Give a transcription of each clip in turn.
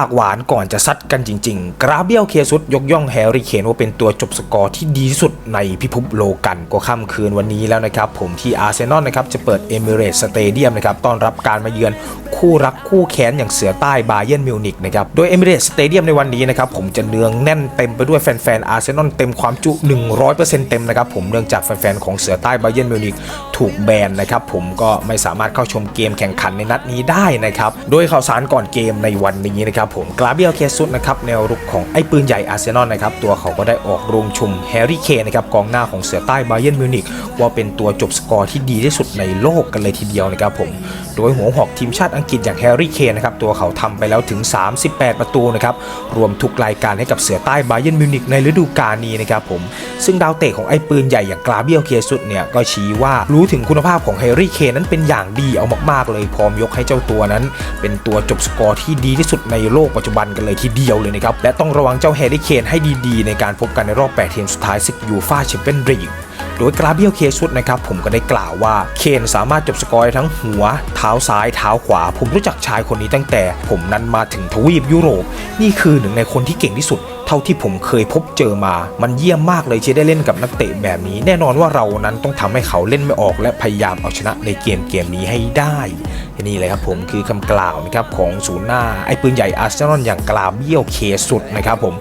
ากหวานก่อนจะซัดกันจริง ๆ กราเบียลเคซุสยกย่องแฮร์รี่เคนว่าเป็นตัวจบสกอร์ที่ดีที่สุดในพิภพโลกันก็ค่ำคืนวันนี้แล้วนะครับ ผมที่อาร์เซนอลนะครับจะเปิดเอมิเรตสเตเดียมนะครับต้อนรับการมาเยือนคู่รักคู่แค้นอย่างเสือใต้บาเยิร์นมิวนิกนะครับโดยเอมิเรตสเตเดียมในวันนี้นะครับผมจะเนืองแน่นเต็มไปด้วยแฟนๆอาร์เซนอลเต็มความจุ 100%เต็มนะครับผมเนื่องจากแฟนๆของเสือใต้บาเยิร์นมิวนิกถูกแบนนะครับผมก็ไม่สามารถเข้าชมเกมแข่งขันในนัดนี้ได้นะครับโดยข่าวสารก่อนเกมในวันนี้นะครับผมกราเบียลเคซุสนะครับแนวรุกของไอ้ปืนใหญ่อาร์เซนอลนะครับตัวเขาก็ได้ออกโรงชุมแฮร์รี่เคนนะครับกองหน้าของเสือใต้บาเยิร์นมิวนิกว่าเป็นตัวจบสกอร์ที่ดีที่สุดในโลกกันเลยทีเดียวนะครับผมโดยหัวหอกทีมชาติอังกฤษอย่างแฮร์รี่เคนนะครับตัวเขาทำไปแล้วถึง 38 ประตูนะครับรวมทุกรายการให้กับเสือใต้บาเยิร์นมิวนิกในฤดูกาลนี้นะครับผมซึ่งดาวเตะของไอ้ปืนใหญ่อย่างกราเบียลเคซุสเนี่ยก็ชี้ว่ารู้ถึงคุณภาพของแฮร์รี่เคนนั้นเป็นอย่างดีเอามากๆเลยพร้อมยกให้เจ้าตัวนั้น เป็นตัวจบสกอร์ที่ดีที่สุดในโลกปัจจุบันกันเลยทีเดียวเลยนะครับ และต้องระวังเจ้าแฮร์รี่เคนให้ดีๆ ในการพบกันในรอบ 8 ทีมสุดท้ายศึกยูฟ่าแชมเปี้ยนลีก โดยกราเบียลเคซุสนะครับผมก็ได้กล่าวว่าเคนสามารถจบสกอร์ทั้งหัว เท้าซ้าย เท้าขวา ผมรู้จักชายคนนี้ตั้งแต่ ผมนั้นมาถึงทวีปยุโรป นี่คือหนึ่งในคนที่เก่งที่สุด เท่าที่ผมเคยพบเจอมา มันเยี่ยมมากเลยที่ได้เล่นกับนักเตะแบบนี้ แน่นอนว่าเรานั้นต้องทำให้เขาเล่นไม่ออก และพยายามเอาชนะในเกมเกมนี้ให้ได้นี่เลยครับผมคือคำกล่าวนะครับของศูนย์หน้าไอ้ปืนใหญ่อาร์เซนอลอย่างกราเบียลเคสุดนะครับผม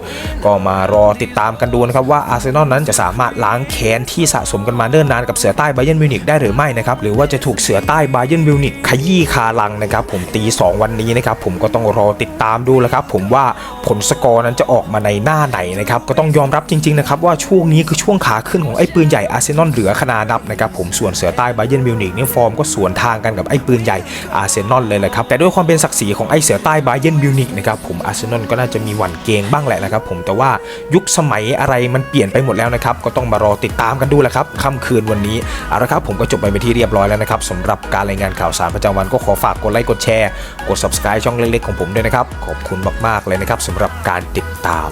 ก็มารอติดตามกันดูนะครับว่าอาร์เซนอลนั้นจะสามารถล้างแค้นที่สะสมกันมาเนิ่นนานกับเสือใต้ไบเยนมิวนิกได้หรือไม่นะครับหรือว่าจะถูกเสือใต้ไบเยนมิวนิกขยี้คาลังนะครับผมตี 2 วันนี้นะครับผมก็ต้องรอติดตามดูแล้วครับผมว่าผลสกอร์นั้นจะออกมาในหน้าไหนนะครับก็ต้องยอมรับจริงๆนะครับว่าช่วงนี้คือช่วงขาขึ้นของไอ้ปืนใหญ่อาร์เซนอลเหลือขนาดับนะครับผมส่วนเสือใต้ไบเยนมิวนิกนี่ฟอร์มก็สวนทางกันกับไอ้ปืนใหญ่อาร์เซนอลเลยแหละครับแต่ด้วยความเป็นศักดิ์ศรีของไอ้เสือใต้ไบเยนมิวนิกนะครับผมอาร์เซนอลก็น่าจะมีหวั่นเกงบ้างแหละนะครับผมแต่ว่ายุคสมัยอะไรมันเปลี่ยนไปหมดแล้วนะครับก็ต้องมารอติดตามกันดูแหละครับค่ำคืนวันนี้เอาละครับผมก็จบไปเป็นที่เรียบร้อยแล้วนะครับสำหรับการรายงานข่าวสารประจำวันก็ขอฝากกดไลค์กดแชร์กด subscribe ช่องเล็กๆของผมด้วยนะครับขอบคุณมากๆเลยนะครับสำหรับการติดตาม